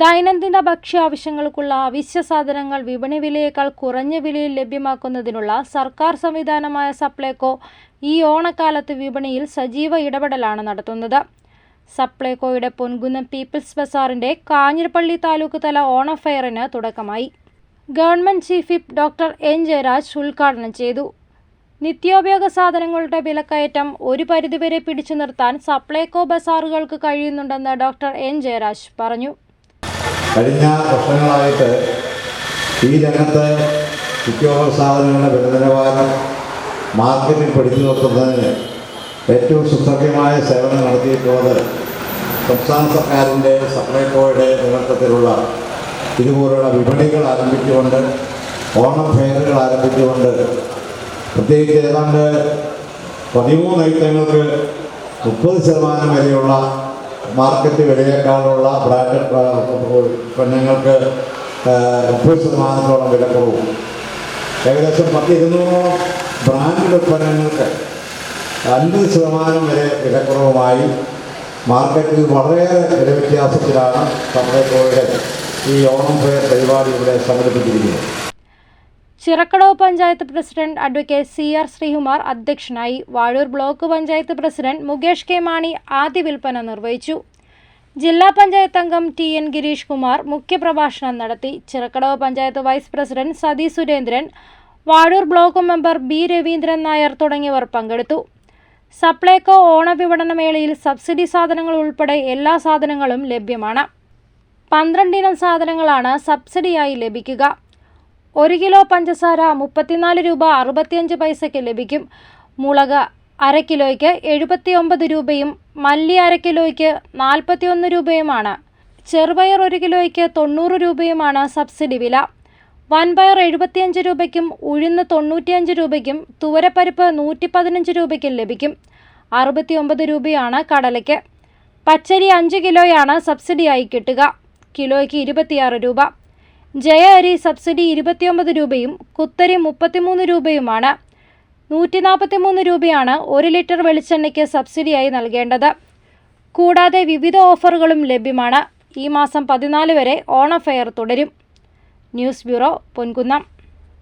ദൈനംദിന ഭക്ഷ്യാവശ്യങ്ങൾക്കുള്ള അവശ്യ സാധനങ്ങൾ വിപണി വിലയേക്കാൾ കുറഞ്ഞ വിലയിൽ ലഭ്യമാക്കുന്നതിനുള്ള സർക്കാർ സംവിധാനമായ സപ്ലൈകോ ഈ ഓണക്കാലത്ത് വിപണിയിൽ സജീവ ഇടപെടലാണ് നടത്തുന്നത്. സപ്ലൈകോയുടെ പൊൻകുന്നം പീപ്പിൾസ് ബസാറിന്റെ കാഞ്ഞിരപ്പള്ളി താലൂക്ക് തല ഓണ ഫെയറിന് തുടക്കമായി. Government chief whip doctor N Jayaraj ഉദ്ഘാടനം ചെയ്തു. നിത്യോപയോഗ സാധനങ്ങളുടെ വിലക്കയറ്റം ഒരു പരിധിവരെ പിടിച്ചു നിർത്താൻ സപ്ലൈകോ ബസാറുകൾക്ക് കഴിയുന്നുണ്ടെന്ന് ഡോക്ടർ എൻ ജയരാജ് പറഞ്ഞു. കഴിഞ്ഞ വർഷങ്ങളായിട്ട് ഈ രംഗത്ത് ഉദ്യോഗ സാധനങ്ങളുടെ വില നിലവാരം മാർക്കറ്റിൽ പിടിച്ചു നിർത്തുന്നതിന് ഏറ്റവും സുസഭ്യമായ സേവനം നടത്തിയിട്ടുള്ളത് സംസ്ഥാന സർക്കാരിന്റെ സപ്ലൈകോയുടെ നേതൃത്വത്തിലുള്ള ഇതുപോലുള്ള വിപണികൾ ആരംഭിച്ചുകൊണ്ട് ഓണം ഫെയറുകൾ ആരംഭിച്ചുകൊണ്ട് പ്രത്യേകിച്ച് ഏതാണ്ട് പതിമൂന്ന് ഐറ്റങ്ങൾക്ക് മുപ്പത് ശതമാനം വരെയുള്ള മാർക്കറ്റ് വിലയേക്കാളുള്ള ബ്രാൻഡ് പെണ്ണുങ്ങൾക്ക് മുപ്പത് ശതമാനത്തോളം വിലക്കുറവും ഏകദേശം പത്ത് ഇരുന്നൂറോളം ബ്രാൻഡ് ഉൽപ്പന്നങ്ങൾക്ക് അൻപത് ശതമാനം വരെ വിലക്കുറവുമായി മാർക്കറ്റിൽ വളരെയേറെ വില വ്യത്യാസത്തിലാണ് സപ്ലൈകോയുടെ ഈ ഓണം ഫെയർ പരിപാടി ഇവിടെ സംഘടിപ്പിച്ചിരിക്കുന്നത്. Chirakkadavu panchayat president advocate C R Sreekumar അധ്യക്ഷനായി Vazhoor block panchayat president Mukesh K Mani ആദ്യ വിൽപ്പന നിർവഹിച്ചു. ജില്ലാ പഞ്ചായത്ത് അംഗം ടി എൻ ഗിരീഷ് കുമാർ മുഖ്യപ്രഭാഷണം നടത്തി. Chirakkadavu panchayat vice president Sathi Surendran Vazhoor block member B Raveendran Nair തുടങ്ങിയവർ പങ്കെടുത്തു. സപ്ലൈകോ ഓണവിപണന മേളയിൽ സബ്സിഡി സാധനങ്ങൾ ഉൾപ്പെടെ എല്ലാ സാധനങ്ങളും ലഭ്യമാണ്. പന്ത്രണ്ടിനം സാധനങ്ങളാണ് സബ്സിഡിയായി ലഭിക്കുക. ഒരു കിലോ പഞ്ചസാര മുപ്പത്തിനാല് രൂപ അറുപത്തിയഞ്ച് പൈസയ്ക്ക് ലഭിക്കും. മുളക് അര കിലോയ്ക്ക് എഴുപത്തി ഒമ്പത് രൂപയും മല്ലി അര കിലോയ്ക്ക് നാൽപ്പത്തിയൊന്ന് രൂപയുമാണ്. ചെറുപയർ ഒരു കിലോയ്ക്ക് തൊണ്ണൂറ് രൂപയുമാണ് സബ്സിഡി വില. വൻപയർ എഴുപത്തിയഞ്ച് രൂപയ്ക്കും ഉഴുന്ന് തൊണ്ണൂറ്റിയഞ്ച് രൂപയ്ക്കും തുവരപ്പരിപ്പ് നൂറ്റി പതിനഞ്ച് രൂപയ്ക്കും ലഭിക്കും. അറുപത്തിയൊമ്പത് രൂപയാണ് കടലയ്ക്ക്. പച്ചരി അഞ്ച് കിലോയാണ് സബ്സിഡിയായി കിട്ടുക. കിലോയ്ക്ക് ഇരുപത്തിയാറ് രൂപ. ജയ അരി സബ്സിഡി ഇരുപത്തിയൊമ്പത് രൂപയും കുത്തരി മുപ്പത്തിമൂന്ന് രൂപയുമാണ്. നൂറ്റി നാൽപ്പത്തിമൂന്ന് രൂപയാണ് ഒരു ലിറ്റർ വെളിച്ചെണ്ണയ്ക്ക് സബ്സിഡിയായി നൽകേണ്ടത്. കൂടാതെ വിവിധ ഓഫറുകളും ലഭ്യമാണ്. ഈ മാസം പതിനാല് വരെ ഓണഫെയർ തുടരും. News bureau Ponkunnam.